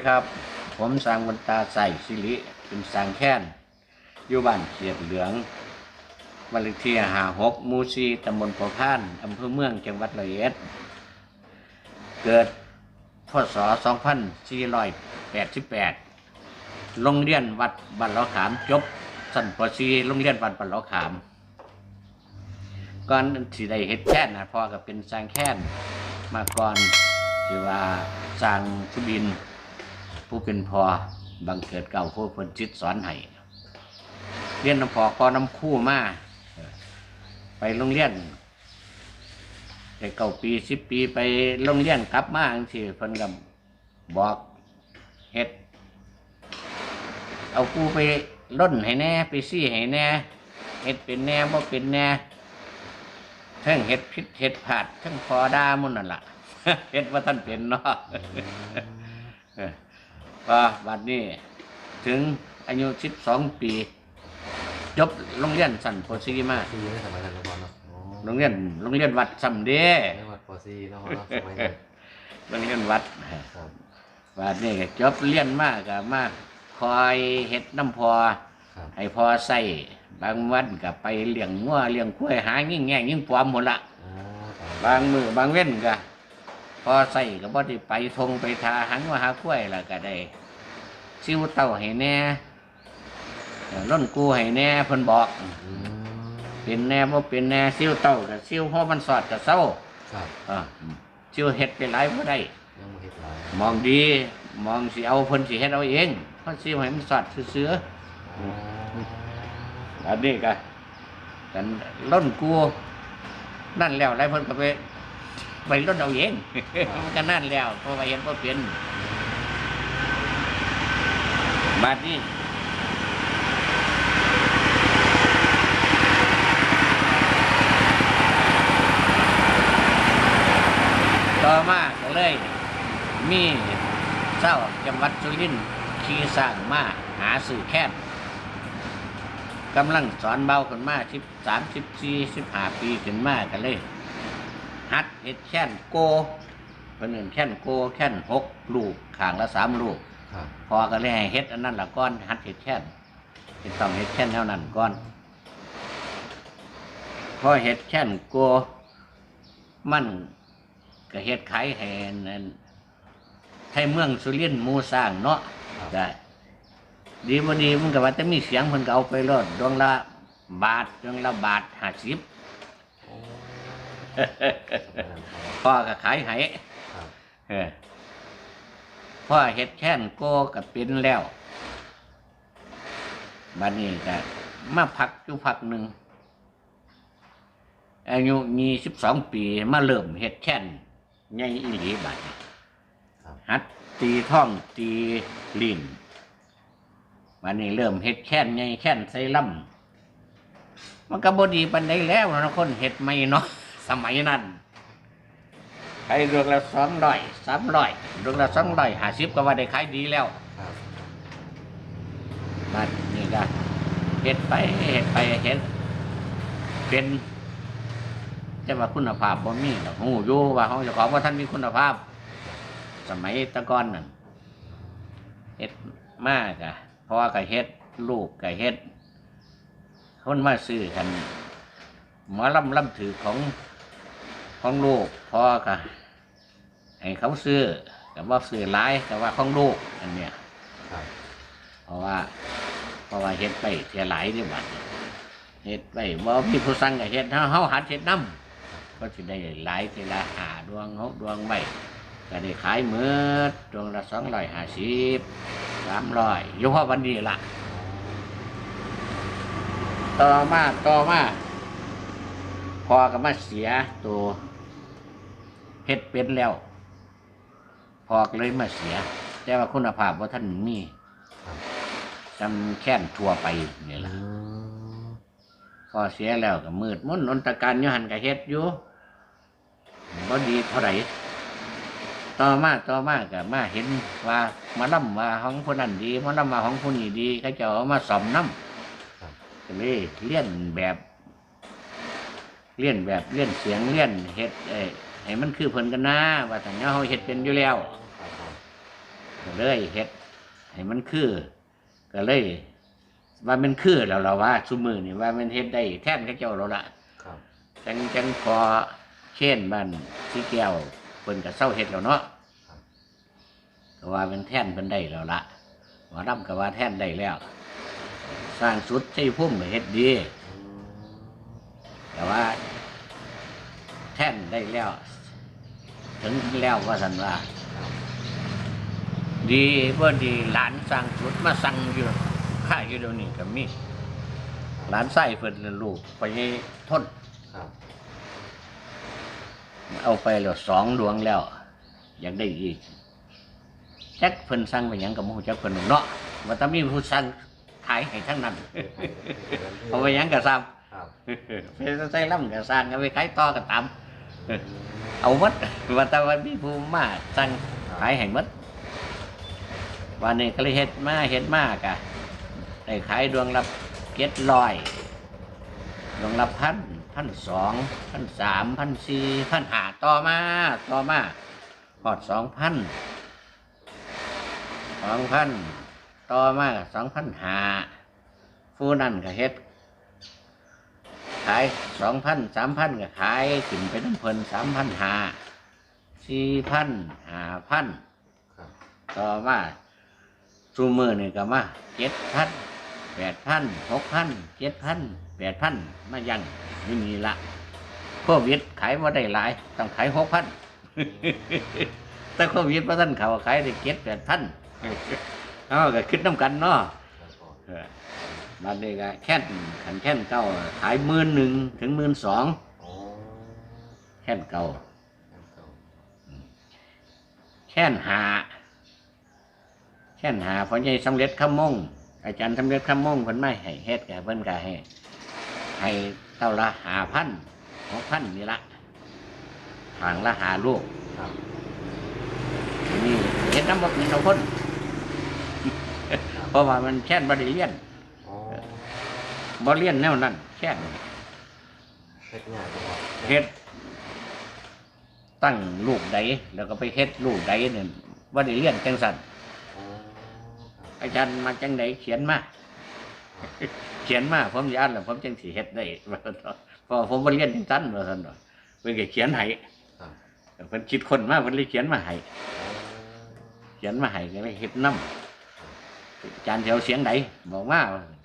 ีครับ ผมสร้างบนตาใส่สิริเป็นสร้างแค้นอยู่บ้านเขียดเหลืองบ้านเลขที่หาหกมูซีตำบลปอพานอำเภอเมืองจังหวัดร้อยเอ็ด เกิดพศ 2488 โรงเรียนวัดบ้านเลาขามจบสั้นปซีโรงเรียนวัดบ้านเลาขาม ก่อนสิได้เฮ็ดแค้นนะพ่อก็เป็นสร้างแค้นมาก่อนคือว่าสร้างสุบิน ผู้เป็นพอบังเกิดเก่าผู้เพิ่นจิตสอนให้เรียนน้ำพอก็น้ำคู่มาไปโรงเรียนได้เก้าปีสิบปีไปโรงเรียนกลับมาจังซี่เพิ่นก็บบอกเฮ็ด เอากูไปล่นให้แน่ ไปซี่ให้แน่เฮ็ดเป็นแน่บ่เป็นแน่ทั้งเห็ดพิษเห็ดผาดทั้งพอดามุนนั่นล่ะเห็ดว่าท่านเป็นเนาะ เออพอบัดนี้ถึงอายุสิบสองปีจบโรงเรียนสันโพซีมาซีในสมัยนั้นนะพ่อเนาะโอ้โรงเรียนโรงเรียนวัดสัมเดในวัดปอซีเนาะพ่อเนาะสมัยนั้นโรงเรียนวัดครับบัดนี้ก็จบเรียนมากก็มากคอยเห็ดน้ำพอ ครับให้พอใส่บางวันก็ไปเลี้ยงงัวเลี้ยงกล้วยหายิ่งแง่งยิ่งปลอมหมดละอ๋อครับบางมือบางเว้นก็พอใส่ก็บ่ได้ไปทงไปทาหันว่าหากล้วยแล้วก็ได้ ซิวเต้าให้แน่เอ่อล้นกูให้แน่เพิ่นบอกอืมเป็นแน่บ่เป็นแน่ซิวเต้าก็ซิวเพราะมันสอดก็เศร้าครับอ่าซิวเฮ็ดไปหลายบ่ได้ยังบ่เฮ็ดหลายมองดี มองสิเอาเพิ่นสิเฮ็ดเอาเองเพราะซิวให้มันสอดซื่ออ๋อๆอันนี้ก็กันล้นกูนั่นแล้วหลายเพิ่นก็ไปไปล้นเอาเองมันก็นั่นแล้วเพราะว่าเห็นบ่เป็น บัดนี้ต่อมาก็เลย มีเจ้าจังหวัดสุรินทร์ขี่สร้างมาหาสื่อแค้นกำลังสอนเบาขึ้นมาสิบสามสิบสี่สิบห้าปีขึ้นมากันเลย หัดเห็ดแค้นโกเพิ่นเอิ้นแค้นโกแค้นหกลูกขางละสามลูก พอก็เลยให้เฮ็ดอันนั้นละก้อนหัดเฮ็ดแค่นเฮ็ดต้องเฮ็ดแค่นเท่านั้นก้อนพอเฮ็ดแค่นกลัวมันก็เฮ็ดขายให้นั่นให้เมืองสุรินทร์หมูสร้างเนาะครับได้ดีบ่ดีมันก็ว่าจะมีเสียงเพิ่นก็เอาไปรอดดวงละบาทดวงละบาทห้าสิบโอ้พ่อก็ขายให้ครับเออ พ่อเฮ็ดแค่นโกกับเป็นแล้วบัดนี้ก็มาพักอยู่พักหนึ่งอายุมีสิบสองปีมาเริ่มเฮ็ดแค่นใหญ่อีหลีบัดนี้ครับหัดตีท่องตีลิ้นบัดนี้เริ่มเฮ็ดแค่นใหญ่แค่นใส่ลำมันก็บ่ดีปานใดแล้วเนาะคนเฮ็ดไม่เนาะสมัยนั้น ขายดวงละสองร้อยสามร้อยดวงละสองร้อยห้าสิบก็ว่าได้ขายดีแล้วครับบัดนี่ก็เฮ็ดไปเฮ็ดไปเฮ็ดเป็นจะว่าคุณภาพบ่มีหรอกฮู้อยู่ว่าของเจ้าของว่าท่านมีคุณภาพ สมัยแตะก่อนนั่นเฮ็ดมากอะพ่อก็เฮ็ดลูกก็เฮ็ดคนมาซื้อกันหมอลำลำถือของของลูกพ่อก็ ให้เขาซื้อแต่ว่าซื้อหลายแต่ว่าของลูกอันเนี้ยครับ เพราะว่า เพราะว่าเฮ็ดไปเสียหลายนี่บัดเฮ็ดไปบ่มีผู้สั่งก็เฮ็ดเฮาเฮาหัดเฮ็ดนํก็สิได้หลายทีละห้าดวงหกดวงไว้ก็ได้ขายหมืดดวงละ250 300อยู่พอวันนี้ล่ะต่อมาต่อมาพอก็มาเสียตัวเฮ็ดเป็นแล้ว พอก็เลยมาเสีย แต่ว่าคุณภาพว่าท่านมีครับจำแค่นทั่วไปนี่อืล่ะมพอเสียแล้วก็มืดมุนนนตการอยุหันกับเฮ็ดอยู่บ่ดีเท่าไหร่ต่อมาต่อมาก็มาเห็นว่ามาล่ำว่าของคนนั้นดีมาล่ำว่าของคนนี้ดีเขาเจะเอามาสอมน้ำครับก็เลยเลี้ยนแบบเลี้ยนแบบเลี้ยนเสียงเลี้ยนเฮ็ดเอ้ยให้มันคือเพิ่นกันนะว่าแต่เนี้ยเขาเฮ็ดเป็นอยู่แล้วครับผม กก็เลยเฮ็ดให้มันคือ ก็เลย ว่ามันคือแล้วเราว่าซุมือนี่ว่ามันเฮ็ดได้แท่นเขาเจ้าเราละครับ จังจังพอเช่นบ้านสีแก้วเพิ่นก็เศร้าเฮ็ดแล้วเนาะก็ว่ามันแท่นเพิ่นได้แล้วละหมอรำก็ว่าแท่นได้แล้ว สร้างสุดที่พุ่มก็เฮ็ดดีอืมแต่ว่า แท่นได้แล้ว ถึงแล้วว่าสันว่า ครับดีเพื่อดีหลานสร้างสุดมาสั่งอยู่ข้าอยู่เดี๋ยวนี้ก็มีหลานไส้เพิ่นน่ะลูกไปทนครับ เอาไปแล้วสองดวงแล้ว อยากได้อีกจักเพิ่นสั่งไปหยังกับมูจักเพิ่นเนาะว่าถ้ามีผู้สั่งขายให้ทั้งนั้นเอาไปหยังกับซ้ครับำเป็นใส่ล่ำกับสร้างเอาไปขายต่อกับตามเอาหมดว่าแต่ว่ามีผู้มาสั่งขายให้หมด วันนี้ก็เลยเฮ็ดมาเฮ็ดมากะได้ขายดวงละเก็ดลอยดวงละพันพันสองพันสามพันสี่พันหาต่อมาต่อมาพอดสองพันสองพันต่อมาสองพันหาผู้นั่นก็เฮ็ดขายสองพันสามพันก็ขายขึ้นไปน้ำเพลินสามพันหาสี่พันหาพันครับต่อมา ซูมือนี่ก็มาเจ็ดพันแปดพันหกพันเจ็ดพันแปดพันมายังไม่มีละโควิดขายว่าได้หลายต้องขายหกพันแต่โควิดพระท่านเขาขายได้เจ็ดแปดพันเอาก็คิดน้ำกันเนาะครับผมเออบัดนี้ก็แค่นขันแค่นเก่าขายหมื่นหนึ่งถึงหมื่นสองอ๋อแค่นเก่าครับผมแค่นหา แค่นหาเพราะใหญ่สำเร็จข้ามมงอาจารย์สำเร็จข้ามมงเพิ่นไม่ให้เฮ็ดแกเพิ่นก็ให้ให้เท่าละหาพันหกพันนี่ละทางละหาลูกครับนี่เฮ็ดน้ำบ่เป็นเอาคนเพราะว่ามันแค่นบ่ได้เรียนอ๋อบ่เรียนแนวนั้นแค่นเฮ็ดงานบ่ครับเฮ็ดตั้งลูกใดแล้วก็ไปเฮ็ดลูกใดเนี่ยว่าได้เรียนจังสันอ๋อครับ อาจารย์มาจังใดเขียนมาเขียนมาผมจะอ่านแล้วผมจังสิเฮ็ดได้ว่าซั่นเนาะเพราะผมบ่เรียนจังซั่นว่าซั่นเนาะเพิ่นก็เขียนให้ครับเพิ่นคิดคนมาเพิ่นเลยเขียนมาให้อ๋อเขียนมาให้ก็เลยเฮ็ดนํอาจารย์สิเอาเสียงใดบอกมาว่าซั่น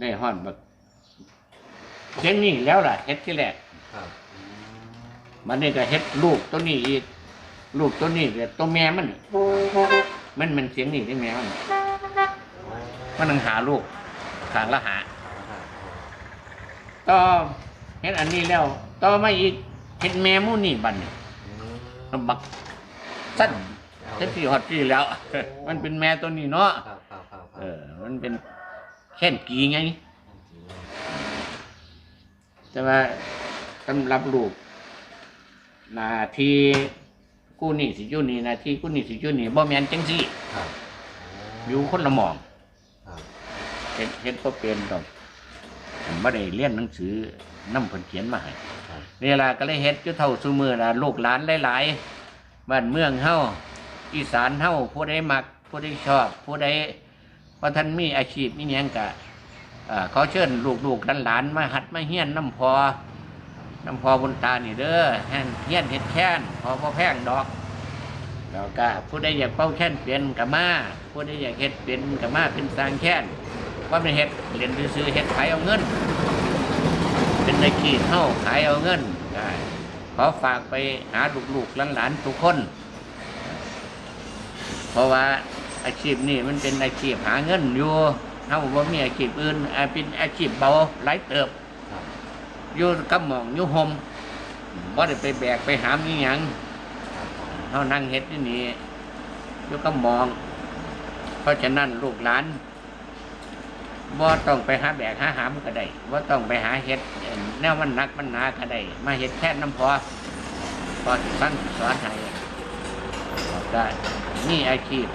ได้ฮอดบักเสียงนี้แล้วล่ะเฮ็ดที่แรกครับอืมมันนี่ก็เฮ็ดลูกตัวนี้อีกลูกตัวนี้เดี๋ยวตัวแม่มันนี่ มันมันเสียงนี่ที่แม่มันอ๋อมันนังหาลูกขางละหาครับต่อเฮ็ดอันนี้แล้ว ต่อมาอีกเฮ็ดแม่หมูนี่บัดนี่อืมบักสั้นเอาเฮ็ดที่ฮอดที่แล้ว มันเป็นแม่ตัวนี้เนาะครับครับครับครับเออ มันเป็นแค่นกีไงแต่ว่าสำหรับลูกหนาที กูนี่สิอยู่นี่หนาทีกูนี่สิอยู่นี่บ่แม่นจังซี่ครับอยู่คนละหมองครับเฮ็ดเฮ็ดก็เป็นดอกผมบ่ได้เรียนหนังสือนํเพิ่นเขียนมาให้ครับนี่ล่ะก็เลยเฮ็ดอยู่เท่าซุมื้อล่ะลูกหลานหลายๆบ้านเมืองเฮาอีสานเฮาผู้ใดมักผู้ใดชอบผู้ใดว่าท่านมีอาชีพมีหยังก็อ่าขอเชิญลูกๆหลานๆมาหัดมาเฮียนน้ำพอ น้ำพอบุญตานี่เด้อแห่นเฮียนเฮ็ดแค้นพอบ่แพงดอกแล้วก็ผู้ใดอยากเป้าแค้นเป็นก็มาผู้ใดอยากเฮ็ดเป็นก็มาเป็นสร้างแค้นว่าเป็นเฮ็ดเรียนซื้อเฮ็ดขายเอาเงิน เป็นในขีดเท่าขายเอาเงินได้ขอฝากไปหาลูกๆหลานๆทุกคน เพราะว่าอาชีพนี้มันเป็นอาชีพหาเงินอยู่เฮาบ่ามีอาชีพอื่นเป็นอาชีพเบาหลายเติบ อยู่กับหมองอยู่หมบ่าได้ไปแบกไปหามอีหยังเฮานั่งเฮ็ดที่นี่อยู่กับหมอง เพราะฉะนั้นลูกหลานบ่าต้องไปหาแบกหาหามก็ได้บ่าต้องไปหาเฮ็ดเอิ่มแนวมันนักมันหนาก็ได้มาเฮ็ดแค่น้ำพอพอสิสั่งสอนให้กได้นี่อาชีพ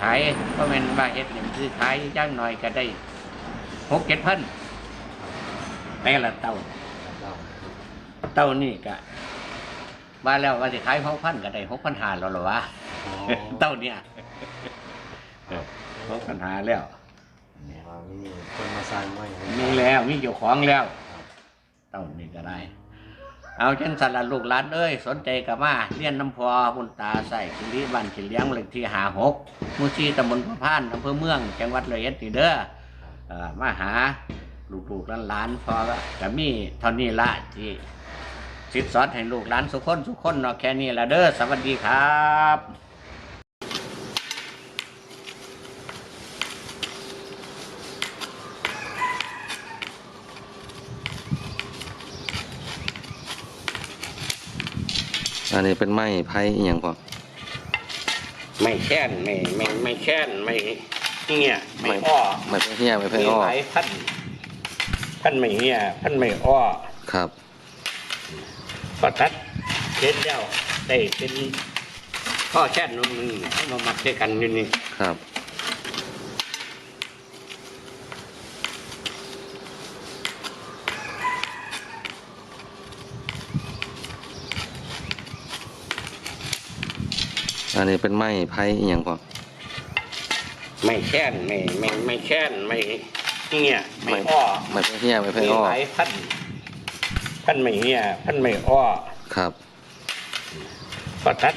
ขายก็แม่นว่าเฮ็ดนี่คือขายจ้างหน่อยก็ได้หกเจ็ดพันแต่ละเต้า เต้านี่ก็ว่าแล้วว่าสิขายหกพันก็ได้หกพันหาแล้วหรอวะคอ๋อเต้าเนี่ยพบปัญหาแล้วเนี่ยว่ามีคนมาสร้างไว้ให้มีแล้วมีเจ้าของแล้วครับเต้านี่ก็ได้ เอาจังสันละลูกหลานเอ้ยสนใจกับมาเรียนน้ำพอบุญตาใส่กิริบันกิเลี้ยงเลขที่หาหกหมูชีตำบลพระพานอำเภอเมือง จังหวัดเลยเอ็ดนี่เด้อเอ่อมาหาลูกๆหลานๆพอก็มีเท่านี้ละที่ สิทธิ์สอนให้ลูกหลานสุขคนสุขคนเนาะแค่นี้ละเด้อสวัสดีครับอันนี้เป็นไม้ไผ่อหย่างพอไม่แค้นไม่ไม่ไม่แค้นไม่เงี้ยไม่ไม่อ้อไม้ไผ่เหี้ยไม้ไผ่มีอ้อหลายพันพันไม่เงี้ยพันไม่อ้อครับ พอทัดเช็ดแล้วได้เป็นข้อแช่นนหนึ่งเอามามัดด้วยกันอยู่นี่ครับ อันนี้เป็นไม้ไผ่อหย่างพอไม่แค้นไม่ไม่ไม่แค้นไม่เงี้ยไม่อ้อไม้ไผ่เหี้ยไม้ไผ่มีอ้อ หลายพัน พันไม่เงี้ยพันไม่อ้อครับพอทัด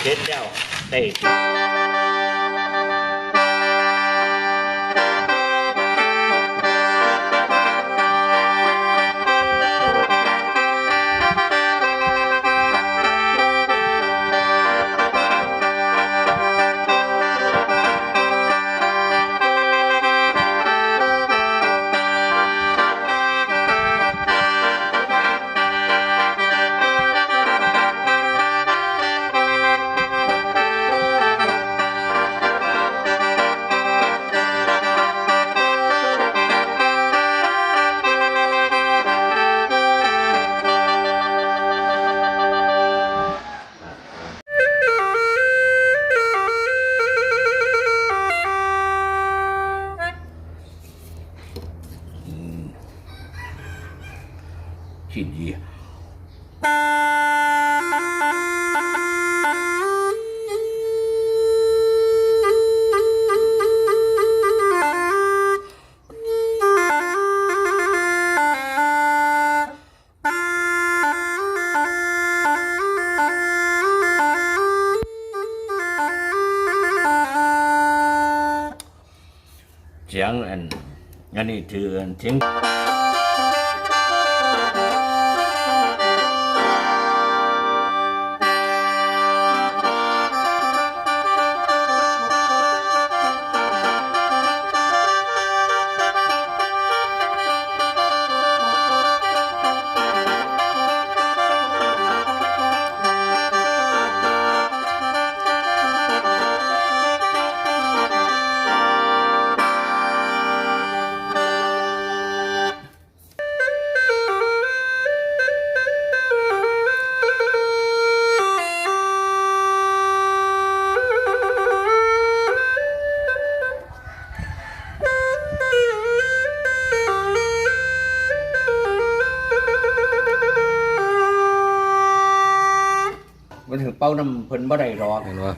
เช็ดแล้วได้ สียงอันอันนี้ถือเสียง เป้าน้ำเพิ่นบ่ได้หรอกเห็นว่า